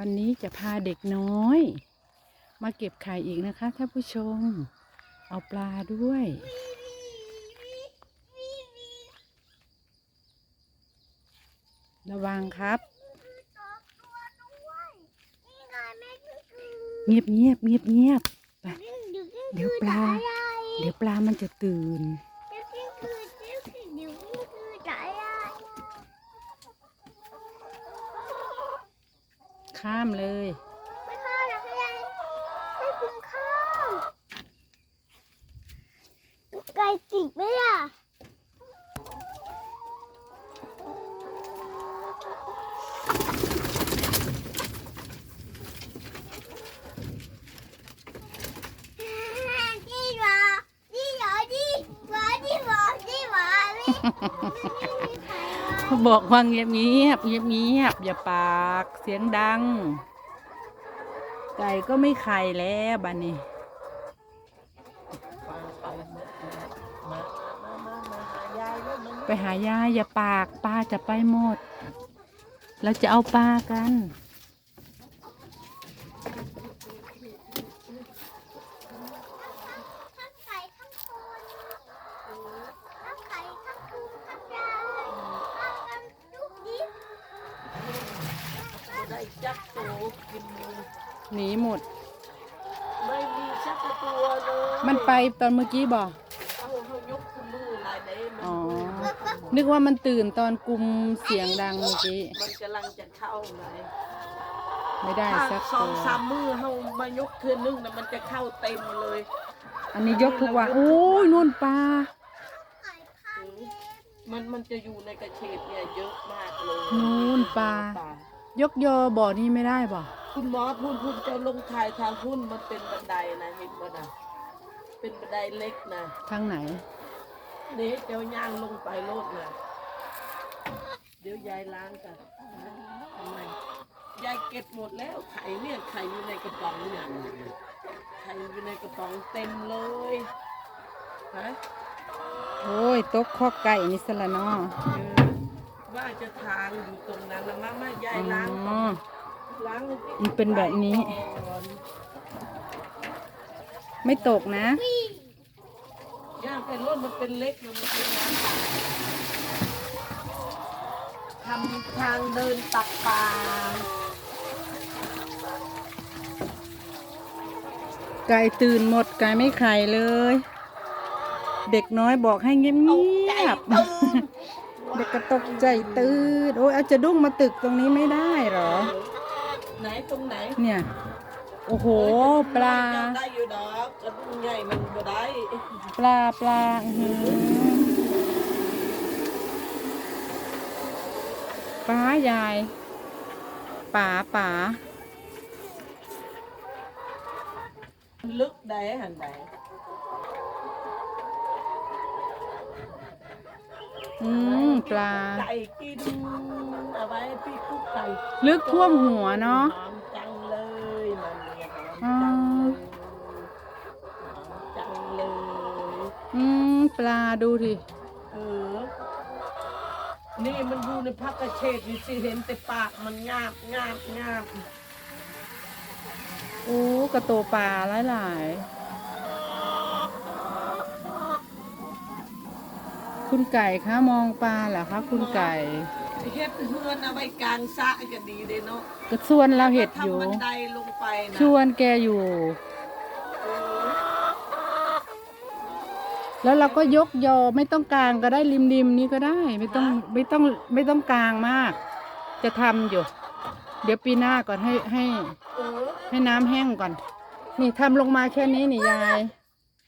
วันนี้จะพาเด็กน้อย มาเก็บไข่อีกนะคะท่านผู้ชม เอาปลาด้วย ระวังครับเงียบเงียบเงียบเงียบไปเดี๋ยวปลา เดี๋ยวปลามันจะตื่น ข้ามเลยไก่จิกไหมล่ะนี่หรอนี่หรอนี่หวานี่หวานี่หวานี่ไม่มีใครมา บอกว่าเงียบเงียบเงียบเงียบอย่าปากเสียงดัง ไก่ก็ไม่ไข่แล้วบ้านนี้ไปหายายอย่าปากปลาจะไปหมด เราจะเอาปลากัน ทั้งไก่ทั้งคนทั้งไก่ทั้งปูทั้งยายเอากันทุกนิด ได้ จักตัวกินเลยหนีหมด ไม่มีสักตัวเลยมันไปตอนเมื่อกี้บอกเอาเขายกขึ้นมือลายไหนมันอ๋อ นึกว่ามันตื่นตอนกลุ่มเสียงดังเมื่อกี้ มันกำลังจะเข้าไหนไม่ได้ถ้าสักสอตังวสามมือเขามายกคืนนึงนะมันจะเข้าเต็มเลยอันนี้ยกทุกวันโอ้ยนู่นปลาไก่ข้างนี้มันมันจะอยู่ในกระเฉดเนี่ยเยอะมากเลยนู่นปลา ยกยอบ่อนี้ไม่ได้บ่คุณหมอพูดพูดจะลงถ่ายทางหุ้นมันเป็นบันไดนะเห็นป่ะนะเป็นบันไดเล็กนะทางไหนเดี๋ยวเจ้าย่างลงไปโลดนะเดี๋ยวยายล้างกันนะทำไมยายเก็บหมดแล้วไข่เนี่ยไข่อยู่ในกระป๋องเนี่ยไข่อยู่ในกระป๋องเต็มเลยฮะโอ้ยตกข้อไก่นี่สละเนาะเออ ว่าจะทางอยู่ตรงนั้นนะมาม่ายายล้างอ๋อล้างมันเป็นแบบนี้ ก่อนไม่ตกนะ ย่างเป็นรถมันเป็นเล็กนะมันเป็นน้ำปลาทำทางเดินตักปลาไก่ตื่นหมดไก่ไม่ไข่เลย เด็กน้อยบอกให้เงียบเงี ยบๆเด็กก็ตกใจตื่นโอ้ยเอาจะดุ้งมาตึกตรงนี้ไม่ได้เหรอ ไหนตรงไหนเนี่ย โอ้โห ปลาเจ้ได้อยู่ดอกกระดุมใหญ่มันบ่ได้ ปลาปลาอื้อหือปลายายป๋าป๋าลึกได้หันใด อืมปลา ไก่กินเอาไว้พี่กุ๊กไก่ลึกท่วมหัวเนาะ หอมจังเลยมันเนี่ยหอ๋ออมจังเลยหอมจังเลยอืมปลาดูดิเออนี่มันอยู่ในพักกระเฉดนี่สิเห็นแต่ปากมันงาบงาบงาบ โอ้กระโตปลาหลายๆ คุณไก่คะมองปลาเหรอคะคุณไก่เฮ็ดเฮือนเอาไว้กลางสระก็ดีเด้เนาะกระส่วนเราเห็ดอยู่ทำบันไดลงไปนะชวนแกอยู่เออแล้วเราก็ยกยอไม่ต้องกลางก็ได้ริมริมๆนี้ก็ได้ไม่ต้องไม่ต้องไม่ต้องกลางมาก จะทำอยู่ เดี๋ยวปีหน้าก่อนให้ให้เออให้น้ำแห้งก่อน นี่ทำลงมาแค่นี้นี่ยาย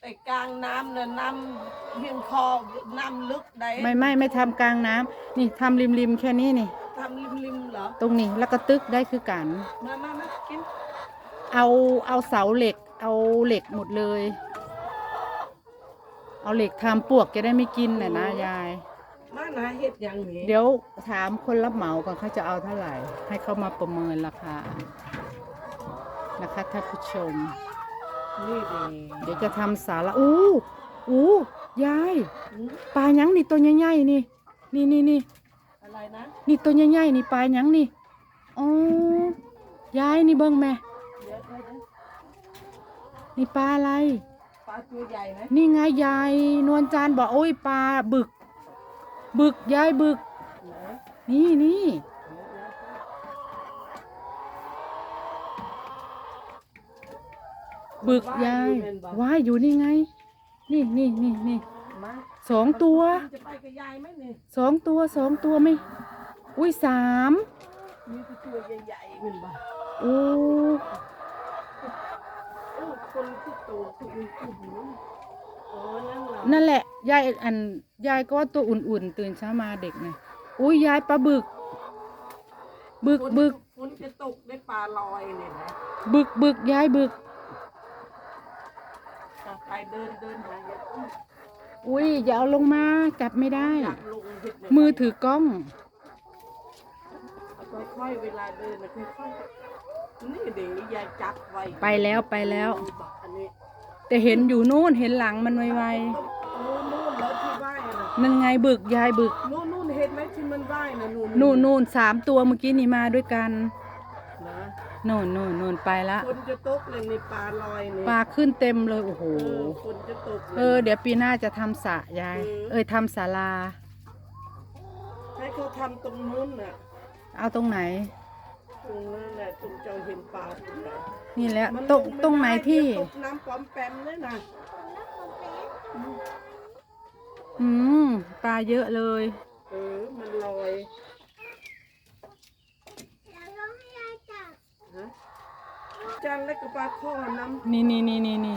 แต่กลางน้ำน่ะน้ำเพียงคอน้ำลึกได้ไม่ไม่ไม่ทำกลางน้ำนี่ทำริมริมๆแค่นี้นี่ ทำริมๆเหรอตรงนี้แล้วก็ตึกได้คือกัน มามามากินเอาเอาเสาเหล็ก เอาเหล็กหมดเลย เอาเหล็กทำปวกจะได้ไม่กินน่ะนะยาย มานะเฮ็ดอย่างนี้เดี๋ยวถามคนรับเหมาก่อนเขาจะเอาเท่าไหร่ ให้เขามาประเมินราคานะคะท่านผู้ชม นี่ดีเดี๋ยวจะทำสาระอู้อู้ยายปลาหยังนี่ตัวใหญ่ๆนี่ นี่นี่นี่อะไรนะนี่ตัวใหญ่ๆนี่ปลาหยังนี่อ๋อยายนี่เบิ้งแม่เดี๋ยวเดี๋ยวเดี๋ยวนี่ปลาอะไร ปลาตัวใหญ่ไหมนี่ไงยายนวลจันทร์บอกโอ้ยปลาบึก บึกยายบึก ไหนนี่นี่ เดี๋ยวเดี๋ยว บึกยายว่ายอยู่นี่ไง นี่นี่นี่นี่มาสองตัวจะไปกับยายไหมเนี่ยสองตัวสองตัวไม่ อุ้ยสามมีตัวใหญ่ๆเหมือนบ้าโอ้โอ้คนที่โตตัวอุ่นๆโอ้นั่นเหรอนั่นแหละยายอันยายก็ว่าตัวอุ่นๆ ตื่นเช้ามาเด็กไงอุ้ยยายปลาบึก บึกฝนบึกฝนจะตกได้ปลาลอยเนี่ยนะบึกบึกยายบึกต่อไป เดินเดินหาอย่าอุ้มอุ้ยอย่าเอาลงมาจับไม่ได้อยากลงเห็ดเนี่ยมือถือกล้องเอาค่อยๆเวลาเดินนะค่อยๆนี่เดี๋ยวยายจับไว้ไปแล้วไปแล้ว อันนี้แต่เห็นอยู่นู่นเห็นหลังมันไวโอ้นู่นแล้วที่ว่ายนะๆนั่นไงบึกยายบึก นู่นนู่นเห็นไหมที่มันว่ายนะนู่นนู่นนู่นสามตัวเมื่อกี้นี่มาด้วยกัน นะนู่นนู่นนู่นไปละคนจะตกเลยในปลาลอยเนี่ยปลาขึ้นเต็มเลยโอ้โหเออคนจะตกลย เออ เดี๋ยวปีหน้าจะทำสระยายเออเอ้ยทำศาลา ให้เขาทำตรงนู้นน่ะเอาตรงไหน ตรงนั้นแหละตรงเจ้าเห็นปลาตรงไหนนี่แหละมันตรงลม่ตรงไหนที่ด้ตกน้ำปลอมแปมเลยนะอืมปลาเยอะเลย เออมันลอย แล้วร้องให้ยายจับ ฮะ จันและกับปลาข้อน้นี่นี่นี่นี่นี่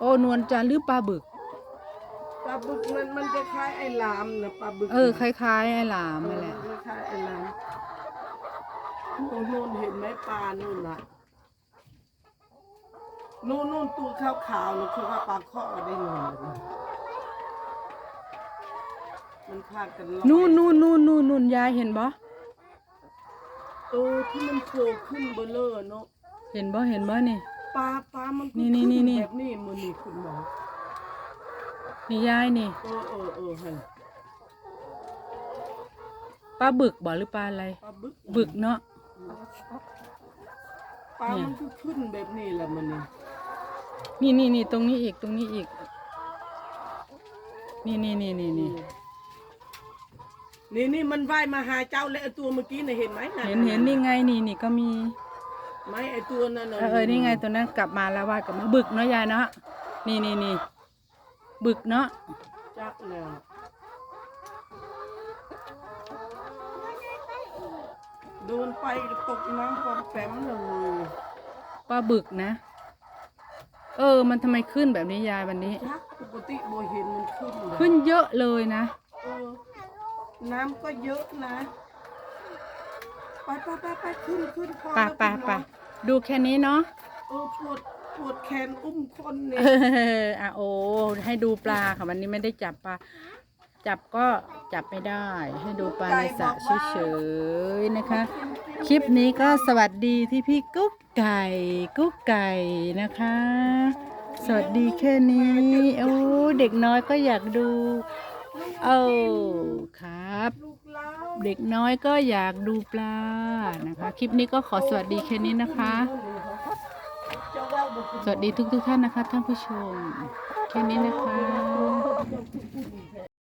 โอ้นวลจันทร์หรือปลาบึกำปลาบึกมันมันจะคล้ายไอ้ลามนะปลาบึกเออคล้ายๆไอ้หลามนั่นแหละเออคล้ายๆไอ้ลามโน่นนู่นเห็นไหมปลานู่นน่ะนู่นนู่นตัวขาวๆนี่คือว่าปลาข้อได้เงินเลยมันพากันลอยนู่นนู่นนู่นนู่นนู่นยายเห็นบ่ เออที่มันโผล่ขึ้นเบลเลอร์เนาะเห็นบ่เห็นบ่นี่ ปลาปลามันก็นี่นี่ขึ้นี่นี่ แบบนี้มือนี่คุณหมอนี่ยายนี่ เออเออเออให้ปลาบึกบ่หรือปลาอะไร ปลาบึกบึกเนาะ ปลาเนี่ยมันก็ขึ้นแบบนี้แหละมันนี่นี่นี่นี่ตรงนี้อีกตรงนี้อีก นี่นี่นี่นี่นี่ นี่นี่มันว่ายมาหาเจ้าและไอ้ตัวเมื่อกี้น่ะเห็นไหมะเห็นเห็นนี่ไงนี่นี่ก็มีไหมไอ้ตัวนั่นเอน่ะอเออนี่ไงตัวนั้นกลับมาแล้วว่ายกลับมาบึกเนาะยายเนาะนี่นี่นี่บึกเนาะจักแล้วโดนไปตกน้ำปอมแปมเลยปลาบึกนะ เออ มันทำไมขึ้นแบบนี้ยายวันนี้ จักปกติโบเห็นมันขึ้นเลยขึ้นเยอะเลยนะ เออ น้ำก็เยอะนะไปไปไปไปขึ้นขึ้นพอไปแล้วไปคุณหมไปอดูแค่นี้เนาะเออปวดปวดแขนอุ้มคนเนี่ย เอออะโอ้ให้ดูปลาค่ะวันนี้ไม่ได้จับปลาจับก็จับไม่ได้ ให้ดูปลาในสระเฉยๆนะคะ คลิปนี้ก็สวัสดีที่พี่กุ๊กไก่กุ๊กไก่นะคะ สวัสดีแค่นี้ โอ้เด็กน้อยก็อยากดู เออครับ เด็กน้อยก็อยากดูปลานะคะ คลิปนี้ก็ขอสวัสดีแค่นี้นะคะ สวัสดีทุกทุกท่านนะคะท่านผู้ชม แค่นี้นะคะ